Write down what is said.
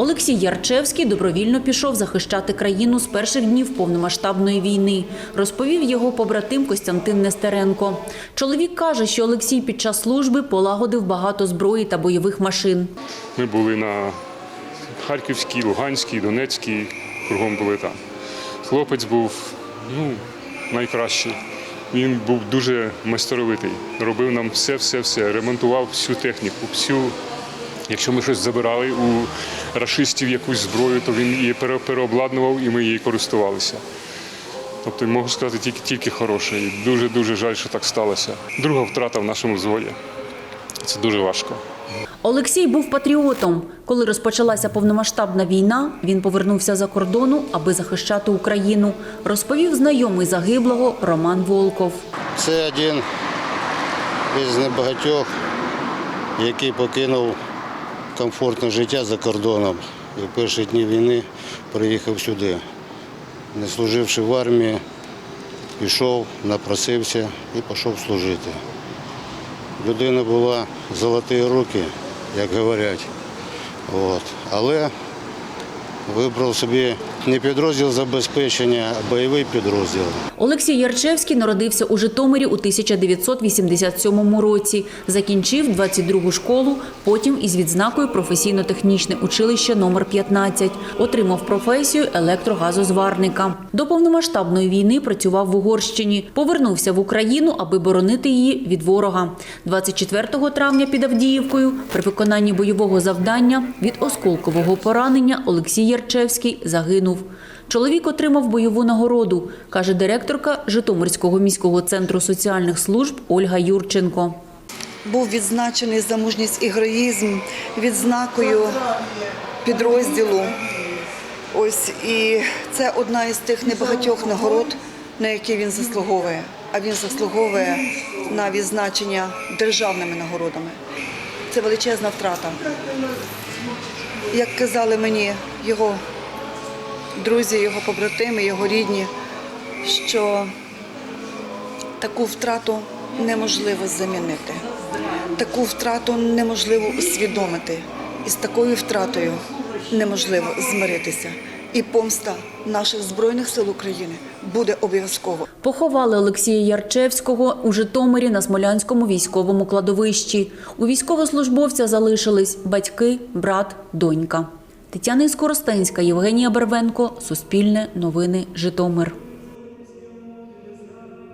Олексій Ярчевський добровільно пішов захищати країну з перших днів повномасштабної війни, розповів його побратим Костянтин Нестеренко. Чоловік каже, що Олексій під час служби полагодив багато зброї та бойових машин. Ми були на Харківській, Луганській, Донецькій, кругом були там. Хлопець був ну, найкращий. Він був дуже майсторовитий. Робив нам все-все-все, ремонтував всю техніку, всю. Якщо ми щось забирали у рашистів якусь зброю, то він її пере- переобладнував і ми її користувалися. Тобто можу сказати тільки, тільки хороше. І дуже-дуже жаль, що так сталося. Друга втрата в нашому взводі. Це дуже важко. Олексій був патріотом. Коли розпочалася повномасштабна війна, він повернувся за кордону, аби захищати Україну, розповів знайомий загиблого Роман Волков. Це один із небагатьох, який покинув комфортне життя за кордоном і в перші дні війни приїхав сюди. Не служивши в армії, пішов, напросився і пішов служити. Людина була золоті руки, як говорять. От. Але вибрав собі не підрозділ забезпечення, а бойовий підрозділ. Олексій Ярчевський народився у Житомирі у 1987 році. Закінчив 22-гу школу, потім із відзнакою професійно-технічне училище номер 15 Отримав професію електрогазозварника. До повномасштабної війни працював в Угорщині. Повернувся в Україну, аби боронити її від ворога. 24 травня під Авдіївкою при виконанні бойового завдання від осколкового поранення Олексій Ярчевський загинув. Чоловік отримав бойову нагороду, каже директорка Житомирського міського центру соціальних служб Ольга Юрченко. був відзначений за мужність і героїзм відзнакою підрозділу. Ось і це одна із тих небагатьох нагород, на які він заслуговує. А він заслуговує на відзначення державними нагородами. Це величезна втрата. Як казали мені його друзі, його побратими, його рідні, що таку втрату неможливо замінити. Таку втрату неможливо усвідомити. І з такою втратою неможливо змиритися. І помста наших Збройних сил України буде обов'язково. Поховали Олексія Ярчевського у Житомирі на Смолянському військовому кладовищі. У військовослужбовця залишились батьки, брат, донька. Тетяна Іскоростенська, Євгенія Барвенко, Суспільне, Новини, Житомир.